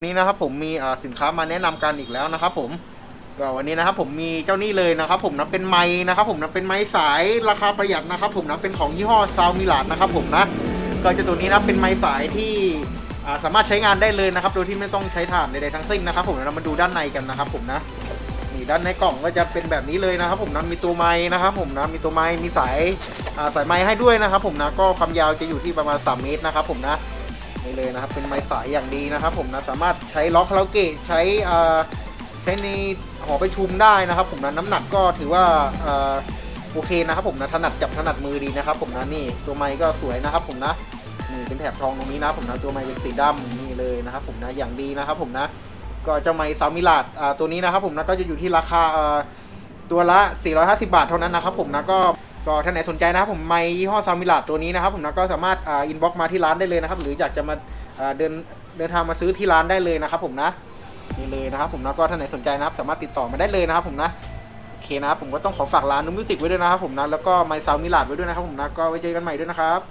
นี้นะครับผมมีสินค้ามาแนะนำกันอีกแล้วนะครับผมก็วันนี้นะครับผมมีเจ้านี่เลยนะครับผมนะเป็นไม้นะครับผมนะเป็นไม้สายราคาประหยัดนะครับผมนะเป็นของยี่ห้อซาวมิลาดนะครับผมนะก็จะตัวนี้นะเป็นไม้สายที่สามารถใช้งานได้เลยนะครับ โดยที่ไม่ต้องใช้ถ่านใดๆทั้งสิ้นนะครับผมเรามาดูด้านในกันนะครับผมนะนี่ด้านในกล่องก็จะเป็นแบบนี้เลยนะครับผมนะมีตัวไม้นะครับผมนะมีตัวไม้มีสายสายไม้ให้ด้วยนะครับผมนะก็ความยาวจะอยู่ที่ประมาณ 3 เมตรนะครับผมนะ นี่เลยนะครับ เป็นไม้สายอย่างดีนะครับ ผมนะสามารถใช้ล็อกคาราโอเกะใช้อ่าใช้ในหอไปชุมได้นะครับ ผมนะน้ำหนักก็ถือว่าอ่าโอเคนะครับ ผมนะถนัดจับถนัดมือดีนะครับ ผมนะนี่ตัวไม้ก็สวยนะครับ ผมนะนี่เป็นแถบทองตรงนี้นะผมนะตัวไม้เป็นสีดำนี่เลยนะครับ ผมนะอย่างดีนะครับ ผมนะก็เจ้าไม้ซามิลาดอ่าตัวนี้นะครับ ผมนะก็จะอยู่ที่ราคาอ่าตัวละ 450 บาทเท่านั้นนะครับ ผมนะก็ ก็ท่านไหนสนใจนะครับผมไม้ยี่ห้อซามิลาดตัวนี้นะครับผมนะก็สามารถอ่าอินบ็อกมาที่ร้านได้เลยนะครับ หรืออยากจะมาอ่าเดินเดินทางมาซื้อที่ร้านได้เลยนะครับผมนะนี่เลยนะครับผมนะก็ท่านไหนสนใจนะครับ สามารถติดต่อมาได้เลยนะครับผมนะโอเคนะครับผมก็ต้องขอฝากร้านนุ่มมิวสิกไว้ด้วยนะครับผมนะแล้วก็ไมซาวมิลาดไว้ด้วยนะครับผมนะก็ไว้เจอกันใหม่ด้วยนะครับ